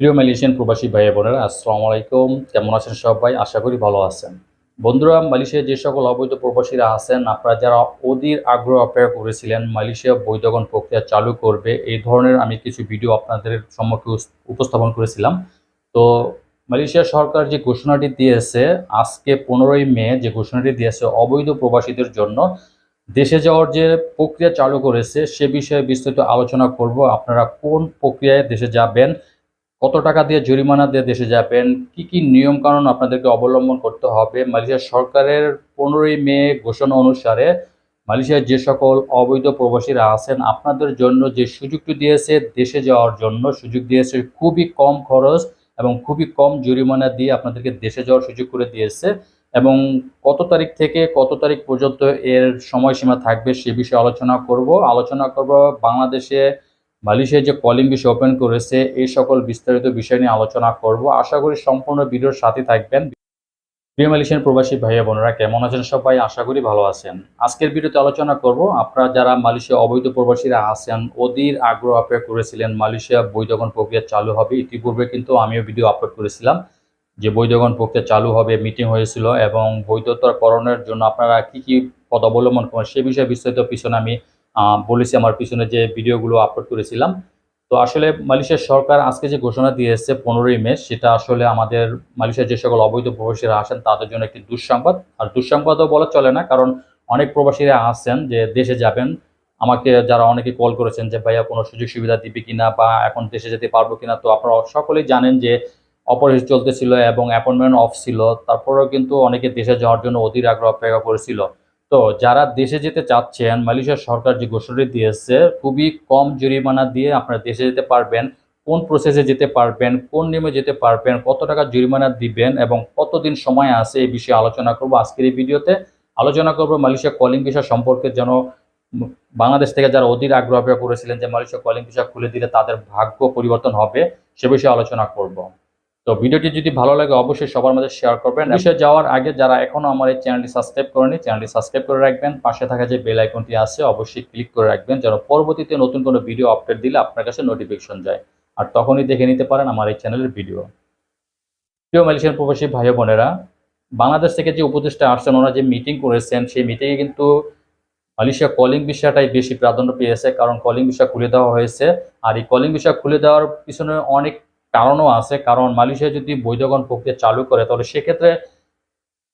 প্রিয় মালয়েশিয়ান প্রবাসী ভাই বোনেরা, আসসালামু আলাইকুম। কেমন আছেন সবাই? আশা করি ভালো আছেন। বন্ধুরা, মালয়েশিয়ায় যে সকল অবৈধ প্রবাসীরা আছেন, আপনারা যারা অধীর আগ্রহ অপেক্ষা করেছিলেন, মালয়েশিয়া বৈধগণ প্রক্রিয়া চালু করবে, এই ধরনের আমি কিছু ভিডিও আপনাদের সম্মুখে উপস্থাপন করেছিলাম। তো মালয়েশিয়া সরকার যে ঘোষণাটি দিয়েছে, আজকে পনেরোই মে যে ঘোষণাটি দিয়েছে অবৈধ প্রবাসীদের জন্য, দেশে যাওয়ার যে প্রক্রিয়া চালু করেছে, সে বিষয়ে বিস্তারিত আলোচনা করব। আপনারা কোন প্রক্রিয়ায় দেশে যাবেন কত টাকা দিয়ে জরিমানা দিয়ে দেশে যাবেন? কি কি নিয়ম কানুন আপনাদেরকে অবলম্বন করতে হবে? মালয়েশিয়া সরকারের পনেরোই মে ঘোষণা অনুসারে মালয়েশিয়ার যে সকল অবৈধ প্রবাসীরা আছেন, আপনাদের জন্য যে সুযোগটি দিয়েছে দেশে যাওয়ার জন্য সুযোগ দিয়েছে, খুবই কম খরচ এবং খুবই কম জরিমানা দিয়ে আপনাদেরকে দেশে যাওয়ার সুযোগ করে দিয়েছে এবং কত তারিখ থেকে কত তারিখ পর্যন্ত এর সময়সীমা থাকবে সে বিষয়ে আলোচনা করব। আলোচনা করব বাংলাদেশে মালয়েশিয়া যে কলিং বিষয় ওপেন করেছে, এই সকল বিস্তারিত বিষয় নিয়ে আলোচনা করব। আশা করি সম্পূর্ণ ভিডিওর সাথে থাকবেন। প্রিয় মালয়েশিয়ান প্রবাসী ভাইয়া, বোনেরা, কেমন আছেন সবাই? আশা করি ভালো আছেন। আজকের ভিডিওতে আলোচনা করব, আপনারা যারা মালয়েশিয়া অবৈধ প্রবাসীরা আছেন, অধীর আগ্রহ অপেক্ষা করেছিলেন, মালয়েশিয়া বৈধগণ প্রক্রিয়া চালু হবে। ইতিপূর্বে কিন্তু আমিও ভিডিও আপলোড করেছিলাম যে বৈধগণ প্রক্রিয়া চালু হবে মিটিং হয়েছিল এবং বৈধতার করণের জন্য আপনারা কি কি পদ অবলম্বন করেন সে বিষয়ে বিস্তারিত পিছনে আমি বলেছি আমার পিছনে যে ভিডিওগুলো আপলোড করেছিলাম। তো আসলে মালয়েশিয়ার সরকার আজকে যে ঘোষণা দিয়েছে পনেরোই মে, সেটা আসলে আমাদের মালয়েশিয়ার যে সকল অবৈধ প্রবাসীরা আসেন, তাদের জন্য একটি দুঃসংবাদ। আর দুঃসংবাদও বলা চলে না, কারণ অনেক প্রবাসীরা আসছেন যে দেশে যাবেন। আমাকে যারা অনেকে কল করেছেন যে, ভাইয়া, কোনো সুযোগ সুবিধা দিবে কিনা বা এখন দেশে যেতে পারব কিনা? তো আপনারা সকলেই জানেন যে অপারেশন চলতেছিল এবং অ্যাপয়েন্টমেন্ট অফ ছিল। তারপরেও কিন্তু অনেকে দেশে যাওয়ার জন্য অধীর আগ্রহ অপেক্ষা করেছিল। তো যারা দেশে যেতে চাচ্ছেন মালয়েশিয়ার সরকার যে ঘোষণাটি দিয়েছে, খুবই কম জরিমানা দিয়ে আপনারা দেশে যেতে পারবেন, কোন প্রসেসে যেতে পারবেন, কোন নিয়মে যেতে পারবেন, কত টাকা জরিমানা দিবেন এবং কতদিন সময় আছে এই বিষয়ে আলোচনা করব আজকের এই ভিডিওতে। আলোচনা করব মালয়েশিয়া কলিং ভিসা সম্পর্কে যেন বাংলাদেশ থেকে যারা অধীর আগ্রহ করেছিলেন যে মালয়েশিয়া কলিং ভিসা খুলে দিলে তাদের ভাগ্য পরিবর্তন হবে, সে বিষয়ে আলোচনা করব। তো ভিডিওটি যদি ভালো লাগে, অবশ্যই সবার মধ্যে শেয়ার করবেন। বিষয়ে যাওয়ার আগে যারা এখনও আমার এই চ্যানেলটি সাবস্ক্রাইব করেনি চ্যানেলটি সাবস্ক্রাইব করে রাখবেন। পাশে থাকা যে বেল আইকনটি আছে, অবশ্যই ক্লিক করে রাখবেন, যেন পরবর্তীতে নতুন কোনো ভিডিও আপডেট দিলে আপনার কাছে নোটিফিকেশন যায়। আর তখনই দেখে নিতে পারেন আমার এই চ্যানেলের ভিডিও প্রিয় মালয়েশিয়ান প্রবাসী ভাই বোনেরা, বাংলাদেশ থেকে যে উপদেষ্টা আসছেন, ওনারা যে মিটিং করেছেন, সেই মিটিংয়ে কিন্তু মালয়েশিয়া কলিং বিষয়টাই বেশি প্রাধান্য পেয়েছে। কারণ কলিং বিষয় খুলে দেওয়া হয়েছে। আর এই কলিং বিষয় খুলে দেওয়ার পিছনে অনেক কারণও আছে। কারণ মালয়েশিয়া যদি বৈধগণ প্রক্রিয়া চালু করে, তাহলে সেক্ষেত্রে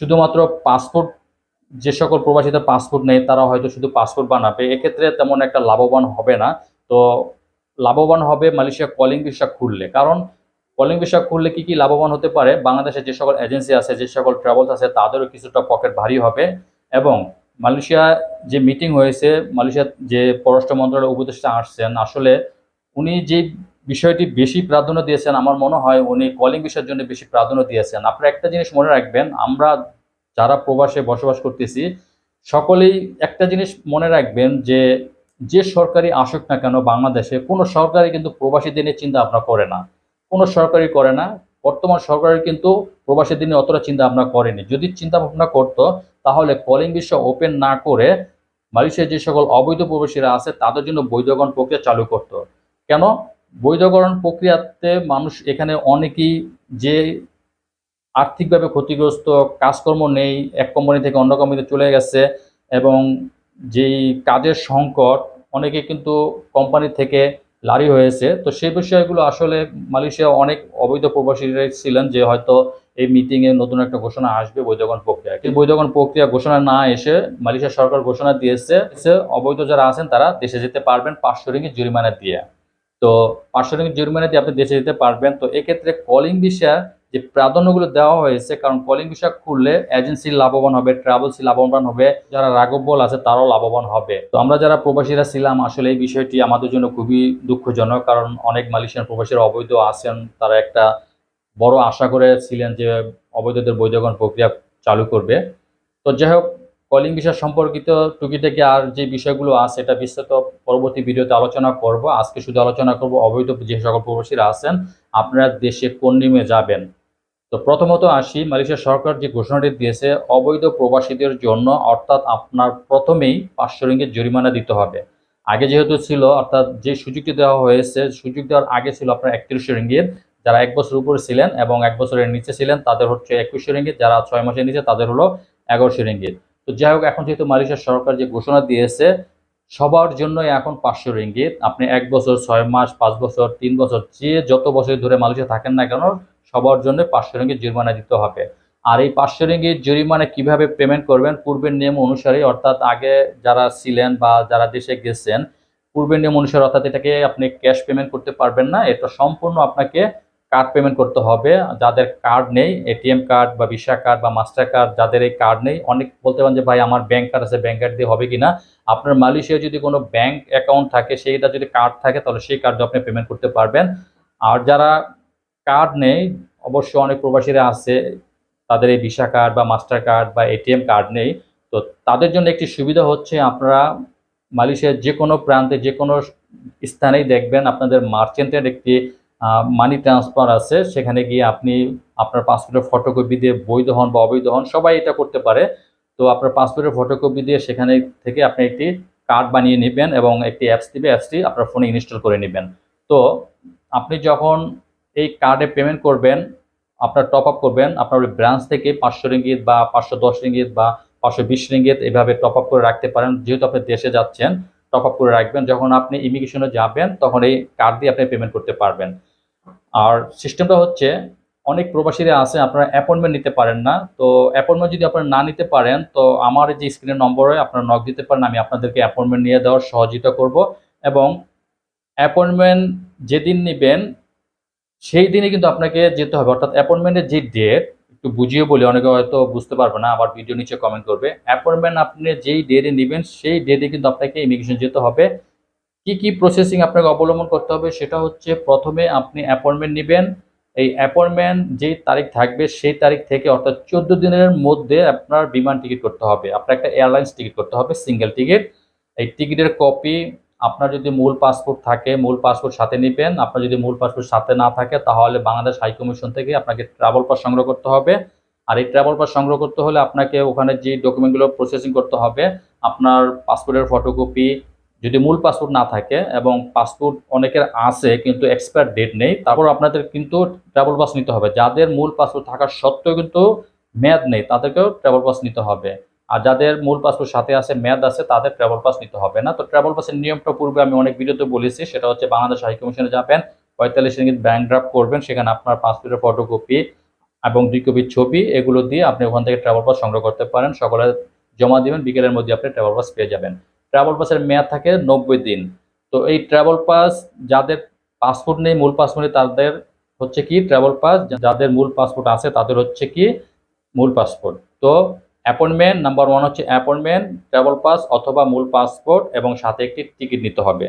শুধুমাত্র পাসপোর্ট, যে সকল প্রবাসীদের পাসপোর্ট নেই, তারা হয়তো শুধু পাসপোর্ট বানাবে। এক্ষেত্রে তেমন একটা লাভবান হবে না। তো লাভবান হবে মালয়েশিয়া কলিং ভিসা খুললে। কারণ কলিং ভিসা খুললে কি কি লাভবান হতে পারে? বাংলাদেশে যে সকল এজেন্সি আছে, যে সকল ট্রাভেলস আছে, তাদেরও কিছুটা পকেট ভারী হবে। এবং মালয়েশিয়া যে মিটিং হয়েছে, মালয়েশিয়ার যে পররাষ্ট্র মন্ত্রণালয়ের উপদেষ্টা আসছেন, আসলে উনি যে বিষয়টি বেশি প্রাধান্য দিয়েছেন। আমার মনে হয় উনি কলিং বিষয়ের জন্য বেশি প্রাধান্য দিয়েছেন। আপনারা একটা জিনিস মনে রাখবেন, আমরা যারা প্রবাসে বসবাস করতেছি, সকলেই একটা জিনিস মনে রাখবেন যে যে সরকারি আসুক না কেন বাংলাদেশে, কোনো সরকারই কিন্তু প্রবাসীদের নিয়ে চিন্তা ভাবনা করে না। কোনো সরকারই করে না। বর্তমান সরকারের কিন্তু প্রবাসীদের নিয়ে অতটা চিন্তা ভাবনা করেনি। যদি চিন্তা ভাবনা করতো, তাহলে কলিং বিশ্ব ওপেন না করে মালয়েশিয়ার যে সকল অবৈধ প্রবাসীরা আছে, তাদের জন্য বৈধগণ প্রক্রিয়া চালু করতো। কেন? বৈধকরণ প্রক্রিয়াতে মানুষ এখানে অনেকেই যে আর্থিকভাবে ক্ষতিগ্রস্ত, কাজকর্ম নেই, এক কোম্পানি থেকে অন্য কোম্পানিতে চলে গেছে এবং যেই কাজের সংকট, অনেকে কিন্তু কোম্পানি থেকে লারি হয়েছে। তো সেই বিষয়গুলো আসলে মালয়েশিয়া অনেক অবৈধ প্রবাসীরা ছিলেন যে হয়তো এই মিটিংয়ে নতুন একটা ঘোষণা আসবে বৈধগণ প্রক্রিয়া। কিন্তু বৈধগণ প্রক্রিয়া ঘোষণা না এসে মালয়েশিয়া সরকার ঘোষণা দিয়েছে অবৈধ যারা আছেন তারা দেশে যেতে পারবেন পাঁচশো রিঙ্গিত জরিমানা দিয়ে। তো পাঁচশো রিঙ্গিত জরিমানা দিয়ে আপনি দেশে যেতে পারবেন। তো এক্ষেত্রে কলিং ভিসা যে প্রাধান্যগুলো দেওয়া হয়েছে, কারণ কলিং ভিসা খুললে এজেন্সি লাভবান হবে ট্রাভেলসি লাভবান হবে, যারা রাগবল আছে তারাও লাভবান হবে। তো আমরা যারা প্রবাসীরা ছিলাম, আসলে এই বিষয়টি আমাদের জন্য খুবই দুঃখজনক, কারণ অনেক মালয়েশিয়ান প্রবাসীরা অবৈধ আছেন, তারা একটা বড় আশা করে ছিলেন যে অবৈধদের বৈধগণ প্রক্রিয়া চালু করবে। তো যাই হোক কলিং বিষয় সম্পর্কিত টুকিটাকি আর যে বিষয়গুলো আছে, এটা বিস্তারিত পরবর্তী ভিডিওতে আলোচনা করব। আজকে শুধু আলোচনা করব অবৈধ যে সকল প্রবাসীরা আছেন, আপনারা দেশে কোন নিয়মে যাবেন? তো প্রথমত আসি, মালয়েশিয়া সরকার যে ঘোষণাটি দিয়েছে, অবৈধ প্রবাসীদের জন্য অর্থাৎ আপনার প্রথমেই পাঁচশো রিঙ্গিত জরিমানা দিতে হবে। আগে যেহেতু ছিল, অর্থাৎ যে সুযোগটি দেওয়া হয়েছে, সুযোগ দেওয়ার আগে ছিল আপনার একত্রিশশো রিঙ্গিত। যারা এক বছর উপরে ছিলেন এবং এক বছরের নিচে ছিলেন, তাদের হচ্ছে একুশশো রিঙ্গিত। যারা ছয় মাসের নিচে, তাদের হলো এগারোশো রিঙ্গিত। তো যাই হোক, এখন যেহেতু মালয়েশিয়ার সরকার যে ঘোষণা দিয়েছে, সবার জন্যই এখন পাঁচশো রিঙ্গিত। আপনি এক বছর, ছয় মাস, পাঁচ বছর, তিন বছর, যে যত বছর ধরে মালয়েশিয়া থাকেন না কেন, সবার জন্য পাঁচশো রিঙ্গিত জরিমানা দিতে হবে। আর এই পাঁচশো রিঙ্গিত জরিমানা কীভাবে পেমেন্ট করবেন, পূর্বের নিয়ম অনুসারে অর্থাৎ আগে যারা ছিলেন বা যারা দেশে গেছেন, পূর্বের নিয়ম অনুসারে অর্থাৎ এটাকে আপনি ক্যাশ পেমেন্ট করতে পারবেন না। এটা সম্পূর্ণ আপনাকে কার্ড পেমেন্ট করতে হবে। যাদের কার্ড নেই এটিএম কার্ড বা ভিসা কার্ড বা মাস্টার কার্ড যাদের এই কার্ড নেই, অনেক বলতে পারেন যে, ভাই, আমার ব্যাংক কার্ড আছে ব্যাংক কার্ড দিয়ে হবে কিনা আপনার মালয়েশিয়ায় যদি কোনো ব্যাংক অ্যাকাউন্ট থাকে, সেইটা যদি কার্ড থাকে, তাহলে সেই কার্ড আপনি পেমেন্ট করতে পারবেন। আর যারা কার্ড নেই, অবশ্য অনেক প্রবাসীরা আছে, তাদের এই ভিসা কার্ড বা মাস্টার কার্ড বা এটিএম কার্ড নেই, তো তাদের জন্য একটি সুবিধা হচ্ছে, আপনারা মালয়েশিয়ার যে কোনো প্রান্তে যে কোনো স্থানেই দেখবেন, আপনাদের মার্চেন্টের একটি মানি ট্রান্সফার আছে, সেখানে গিয়ে আপনি আপনার পাসপোর্টের ফটোকপি দিয়ে বৈধ হন বা অবৈধ হন, সবাই এটা করতে পারে। তো আপনার পাসপোর্টের ফটোকপি দিয়ে সেখানে থেকে আপনি একটি কার্ড বানিয়ে নেবেন এবং একটি অ্যাপস দিবে অ্যাপসটি আপনার ফোনে ইনস্টল করে নেবেন। তো আপনি যখন এই কার্ডে পেমেন্ট করবেন, আপনার টপ আপ করবেন, আপনার ওই ব্রাঞ্চ থেকে পাঁচশো রিঙ্গিত বা পাঁচশো দশ রিঙ্গিত বা পাঁচশো বিশ রিঙ্গিত এভাবে টপ আপ করে রাখতে পারেন। যেহেতু আপনি দেশে যাচ্ছেন টপ আপ করে রাখবেন। যখন আপনি ইমিগ্রেশনে যাবেন, তখন এই কার্ড দিয়ে আপনি পেমেন্ট করতে পারবেন। আর সিস্টেমটা হচ্ছে অনেক প্রবাসীরা আছে, আপনারা অ্যাপয়েন্টমেন্ট নিতে পারেন না। তো অ্যাপয়েন্টমেন্ট যদি আপনারা না নিতে পারেন, তো আমার যে স্ক্রিনের নম্বরে আপনারা নক দিতে পারেন, আমি আপনাদেরকে অ্যাপয়েন্টমেন্ট নিয়ে দেওয়ার সহযোগিতা করব। এবং অ্যাপয়েন্টমেন্ট যেদিন নেবেন, সেই দিনে কিন্তু আপনাকে যেতে হবে। অর্থাৎ অ্যাপয়েন্টমেন্টের যে ডেট একটু বুঝিয়ে বলি, অনেকে হয়তো বুঝতে পারবে না, আবার ভিডিও নিচে কমেন্ট করবে। অ্যাপয়েন্টমেন্ট আপনি যেই ডেটে নেবেন, সেই ডেটে কিন্তু আপনাকে ইমিগ্রেশন যেতে হবে। কি কি প্রসেসিং আপনাকে অবলম্বন করতে হবে সেটা হচ্ছে প্রথমে আপনি অ্যাপয়েন্টমেন্ট নেবেন। এই অ্যাপয়েন্টমেন্ট যেই তারিখ থাকবে সেই তারিখ থেকে অর্থাৎ চোদ্দ দিনের মধ্যে আপনার বিমান টিকিট করতে হবে। আপনার একটা এয়ারলাইন্স টিকিট করতে হবে সিঙ্গেল টিকিট এই টিকিটের কপি আপনার যদি মূল পাসপোর্ট থাকে, মূল পাসপোর্ট সাথে নেবেন। আপনার যদি মূল পাসপোর্ট সাথে না থাকে, তাহলে বাংলাদেশ হাই কমিশন থেকে আপনাকে ট্রাভেল পাস সংগ্রহ করতে হবে। আর এই ট্রাভেল পাস সংগ্রহ করতে হলে আপনাকে ওখানে যে ডকুমেন্টগুলো প্রসেসিং করতে হবে, আপনার পাসপোর্টের ফটোকপি যদি মূল পাসপোর্ট না থাকে এবং পাসপোর্ট অনেকের আছে কিন্তু এক্সপায়ার ডেট নেই, তারপর আপনাদের কিন্তু ট্রাভেল পাস নিতে হবে। যাদের মূল পাসপোর্ট থাকার সত্ত্বেও কিন্তু মেয়াদ নেই, তাদেরকেও ট্রাভেল পাস নিতে হবে। আর যাদের মূল পাসপোর্ট সাথে আছে, মেয়াদ আছে, তাদের ট্রাভেল পাস নিতে হবে না। তো ট্রাভেল পাসের নিয়মটা পূর্বে আমি অনেক ভিডিওতে বলেছি, সেটা হচ্ছে বাংলাদেশ হাই কমিশনে যাবেন, পঁয়তাল্লিশ রিঙ্গিত ব্যাংক ড্রাফট করবেন, সেখানে আপনার পাসপোর্টের ফটোকপি এবং দুই কপির ছবি, এগুলো দিয়ে আপনি ওখান থেকে ট্রাভেল পাস সংগ্রহ করতে পারেন। সকালে জমা দিবেন, বিকেলের মধ্যে আপনি ট্রাভেল পাস পেয়ে যাবেন। ট্রাভেল পাসের মেয়াদ থাকে নব্বই দিন। তো এই ট্রাভেল পাস যাদের পাসপোর্ট নেই, মূল পাসপোর্ট নেই, তাদের হচ্ছে কি ট্রাভেল পাস যাদের মূল পাসপোর্ট আছে, তাদের হচ্ছে কি মূল পাসপোর্ট তো অ্যাপয়েন্টমেন্ট নাম্বার ওয়ান হচ্ছে অ্যাপয়েন্টমেন্ট ট্রাভেল পাস অথবা মূল পাসপোর্ট এবং সাথে একটি টিকিট নিতে হবে।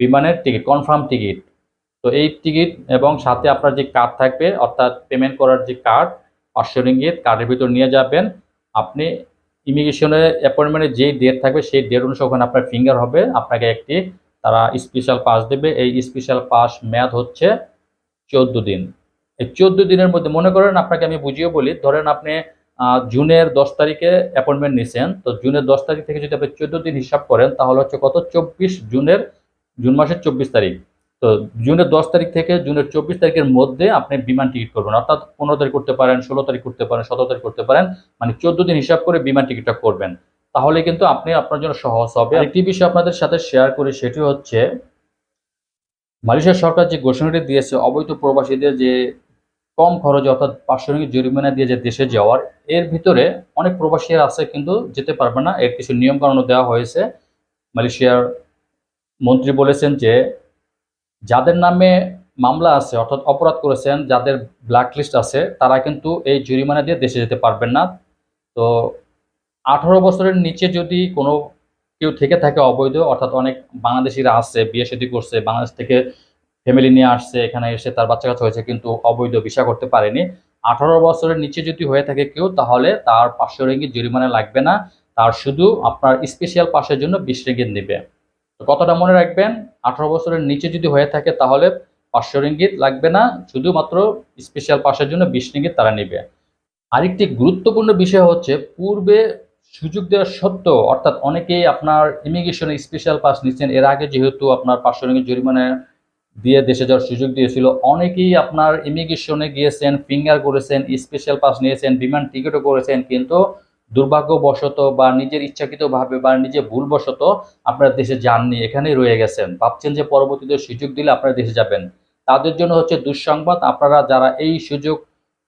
বিমানের টিকিট কনফার্ম টিকিট তো এই টিকিট এবং সাথে আপনার যে কার্ড থাকবে, অর্থাৎ পেমেন্ট করার যে কার্ড পাঁচশো রিঙ্গিত কার্ডের ভিতর নিয়ে যাবেন। আপনি ইমিগ্রেশনের অ্যাপয়েন্টমেন্টের যেই ডেট থাকবে, সেই ডেট অনুসারে ওখানে আপনার ফিঙ্গার হবে। আপনাকে একটি তারা স্পেশাল পাস দেবে। এই স্পেশাল পাস মেয়াদ হচ্ছে চোদ্দ দিন। এই চোদ্দ দিনের মধ্যে মনে করেন আপনাকে আমি বুঝিয়ে বলি, ধরেন আপনি জুনের দশ তারিখে অ্যাপয়েন্টমেন্ট নিছেন, তো জুনের দশ তারিখ থেকে যদি আপনি চোদ্দ দিন হিসাব করেন, তাহলে হচ্ছে কত? চব্বিশ জুনের, জুন মাসের চব্বিশ তারিখ। তো জুনের দশ তারিখ থেকে জুনের চব্বিশ তারিখের মধ্যে আপনি বিমান টিকিট করবেন। অর্থাৎ পনেরো তারিখ করতে পারেন, ষোলো তারিখ করতে পারেন, সতেরো তারিখ করতে পারেন মানে চোদ্দ দিন হিসাব করে বিমান টিকিটটা করবেন। তাহলে কিন্তু আপনি, আপনার জন্য সহজ হবে। একটি বিষয় আপনাদের সাথে শেয়ার করি, সেটি হচ্ছে মালয়েশিয়া সরকার যে ঘোষণাটি দিয়েছে, অবৈধ প্রবাসীদের যে কম খরচে, অর্থাৎ পাঁচশো রিঙ্গিত জরিমানা দিয়ে যে দেশে যাওয়ার, এর ভিতরে অনেক প্রবাসীরা আছে কিন্তু যেতে পারবে না। এর কিছু নিয়মকানুন দেওয়া হয়েছে। মালয়েশিয়ার মন্ত্রী বলেছেন যে যাদের নামে মামলা আছে, অর্থাৎ অপরাধ করেছেন, যাদের ব্ল্যাক লিস্ট আছে, তারা কিন্তু এই জরিমানা দিয়ে দেশে যেতে পারবেন না। তো আঠারো বছরের নিচে যদি কোনো কেউ থেকে থাকে অবৈধ, অর্থাৎ অনেক বাংলাদেশিরা আসছে বিয়ে শাদী করছে, বাংলাদেশ থেকে ফ্যামিলি নিয়ে আসছে, এখানে এসে তার বাচ্চা কাচ্চা হয়েছে, কিন্তু অবৈধ ভিসা করতে পারেনি। আঠারো বছরের নিচে যদি হয়ে থাকে কেউ, তাহলে তার পাঁচশো রিঙ্গিত জরিমানা লাগবে না। তার শুধু আপনার স্পেশাল পাশের জন্য বিশ রিঙ্গিত নেবে। তো কথাটা মনে রাখবেন আঠারো বছরের নিচে যদি হয়ে থাকে তাহলে পাঁচশো রিঙ্গিত লাগবে না, শুধুমাত্র স্পেশাল পাসের জন্য বিশ রিঙ্গিত তারা নেবে। আরেকটি গুরুত্বপূর্ণ বিষয় হচ্ছে, পূর্বে সুযোগ দেওয়া সত্ত্বেও, অর্থাৎ অনেকেই আপনার ইমিগ্রেশনে স্পেশাল পাস নিচ্ছেন, এর আগে যেহেতু আপনার পাঁচশো রিঙ্গিত জরিমানা দিয়ে দেশে যাওয়ার সুযোগ দিয়েছিল, অনেকেই আপনার ইমিগ্রেশনে গিয়েছেন ফিঙ্গার করেছেন স্পেশাল পাস নিয়েছেন, বিমান টিকিটও করেছেন, কিন্তু দুর্ভাগ্যবশত বা নিজের ইচ্ছাকৃতভাবে বা নিজের ভুলবশত আপনারা দেশে যাননি, এখানেই রয়ে গেছেন। ভাবছেন যে পরবর্তীতে সুযোগ দিলে আপনারা দেশে যাবেন। তাদের জন্য হচ্ছে দুঃসংবাদ, আপনারা যারা এই সুযোগ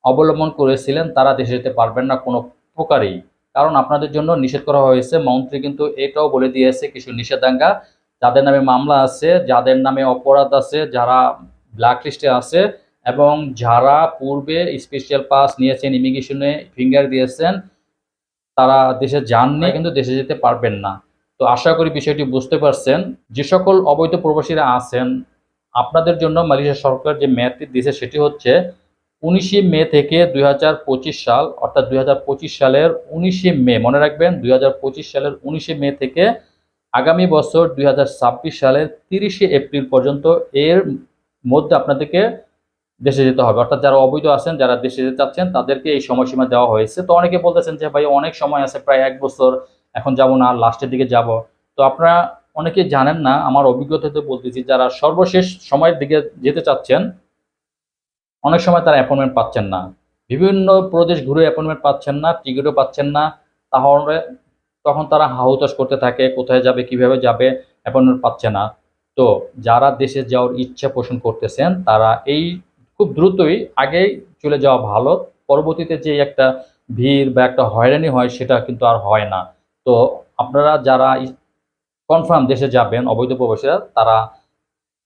অবলম্বন করেছিলেন, তারা দেশে যেতে পারবেন না কোনো প্রকারেই কারণ আপনাদের জন্য নিষেধ করা হয়েছে, মন্ত্রী কিন্তু এটাও বলে দিয়েছে কিছু নিষেধাজ্ঞা। যাদের নামে মামলা আছে, যাদের নামে অপরাধ আছে, যারা ব্ল্যাক লিস্টে আছে এবং যারা পূর্বে স্পেশাল পাস নিয়েছেন ইমিগ্রেশনে ফিঙ্গার দিয়েছেন তারা দেশে যান যাননি কিন্তু দেশে যেতে পারবেন না। তো আশা করি বিষয়টি বুঝতে পারছেন। যে সকল অবৈধ প্রবাসীরা আছেন, আপনাদের জন্য মালয়েশিয়া সরকার যে মেয়াদটি দিয়েছে সেটি হচ্ছে উনিশে মে থেকে দুই হাজার পঁচিশ সাল, অর্থাৎ দুই হাজার পঁচিশ সালের উনিশে মে, মনে রাখবেন, দুই হাজার পঁচিশ সালের উনিশে মে থেকে আগামী বছর দুই হাজার ছাব্বিশ সালের তিরিশে এপ্রিল পর্যন্ত এর মধ্যে আপনাদেরকে দেশে যেতে হবে। অর্থাৎ যারা অবৈধ আছেন, যারা দেশে যেতে চাচ্ছেন, তাদেরকে এই সময়সীমা দেওয়া হয়েছে। তো অনেকে বলতেছেন যে, ভাই, অনেক সময় আছে, প্রায় এক বছর, এখন যাব না, লাস্টের দিকে যাব। তো আপনারা অনেকে জানেন না, আমার অভিজ্ঞতাতে বলতেছি, যারা সর্বশেষ সময়ের দিকে যেতে চাচ্ছেন, অনেক সময় তারা অ্যাপয়েন্টমেন্ট পাচ্ছেন না। বিভিন্ন প্রদেশ ঘুরে অ্যাপয়েন্টমেন্ট পাচ্ছেন না টিকিটও পাচ্ছেন না। তাহলে তখন তারা হাহুতাশ করতে থাকে, কোথায় যাবে, কীভাবে যাবে অ্যাপয়েন্টমেন্ট পাচ্ছে না। তো যারা দেশে যাওয়ার ইচ্ছা পোষণ করতেছেন, তারা এই খুব দ্রুতই আগেই চলে যাওয়া ভালো। পরবর্তীতে যে একটা ভিড় বা একটা হয়রানি হয়, সেটা কিন্তু আর হয় না। তো আপনারা যারা কনফার্ম দেশে যাবেন, অবৈধ প্রবাসীরা, তারা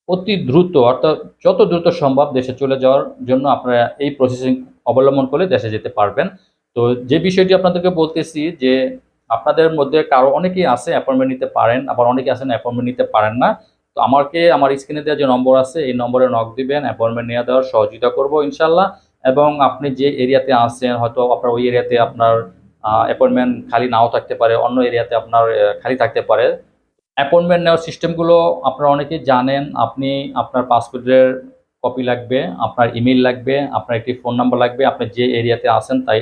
অতি দ্রুত, অর্থাৎ যত দ্রুত সম্ভব দেশে চলে যাওয়ার জন্য আপনারা এই প্রসেসিং অবলম্বন করে দেশে যেতে পারবেন। তো যে বিষয়টি আপনাদেরকে বলতেছি যে, আপনাদের মধ্যে কারও অনেকেই আছে অ্যাপয়েন্টমেন্ট নিতে পারেন, আবার অনেকে আছেন অ্যাপয়েন্টমেন্ট নিতে পারেন না। তো আমাকে, আমার স্ক্রিনে দেওয়া যে নম্বর আছে, এই নম্বরে নক দিবেন অ্যাপয়েন্টমেন্ট নিয়ে দেওয়ার সহযোগিতা করব ইনশাল্লাহ। এবং আপনি যে এরিয়াতে আছেন, হয়তো আপনার ওই এরিয়াতে আপনার অ্যাপয়েন্টমেন্ট খালি নাও থাকতে পারে, অন্য এরিয়াতে আপনার খালি থাকতে পারে। অ্যাপয়েন্টমেন্ট নেওয়ার সিস্টেমগুলো আপনারা অনেকেই জানেন, আপনি আপনার পাসপোর্টের কপি লাগবে, আপনার ইমেল লাগবে, আপনার একটি ফোন নাম্বার লাগবে, আপনি যে এরিয়াতে আসেন তাই,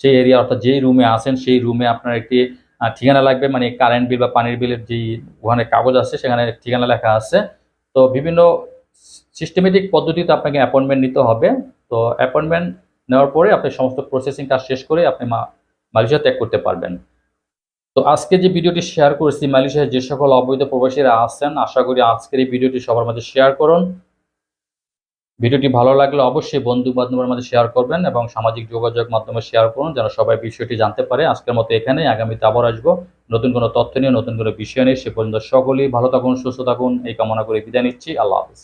সেই এরিয়া অর্থাৎ যেই রুমে আসেন সেই রুমে আপনার একটি ঠিকানা লাগবে মানে কারেন্ট বিল বা পানির বিলের যে ওখানে কাগজ আছে, সেখানে ঠিকানা লেখা আছে। তো বিভিন্ন সিস্টেমেটিক পদ্ধতিতে আপনাকে অ্যাপয়েন্টমেন্ট নিতে হবে। তো অ্যাপয়েন্টমেন্ট নেওয়ার পরে আপনি সমস্ত প্রসেসিং কাজ শেষ করে আপনি মালয়েশিয়া ত্যাগ করতে পারবেন। তো আজকে যে ভিডিওটি শেয়ার করেছি মালয়েশিয়ায় যে সকল অবৈধ প্রবাসীরা আছেন, আশা করি আজকের এই ভিডিওটি সবার মাঝে শেয়ার করুন। ভিডিওটি ভালো লাগলে অবশ্যই বন্ধু বান্ধবের মধ্যে শেয়ার করবেন এবং সামাজিক যোগাযোগ মাধ্যমে শেয়ার করুন যেন সবাই বিষয়টি জানতে পারে। আজকের মতো এখানে আগামীতে আবার আসব। নতুন কোনো তথ্য নিয়ে, নতুন কোনো বিষয় নিয়ে, সে পর্যন্ত সকলেই ভালো থাকুন, সুস্থ থাকুন। এই কামনা করে বিদায় নিচ্ছি। আল্লাহ হাফিজ।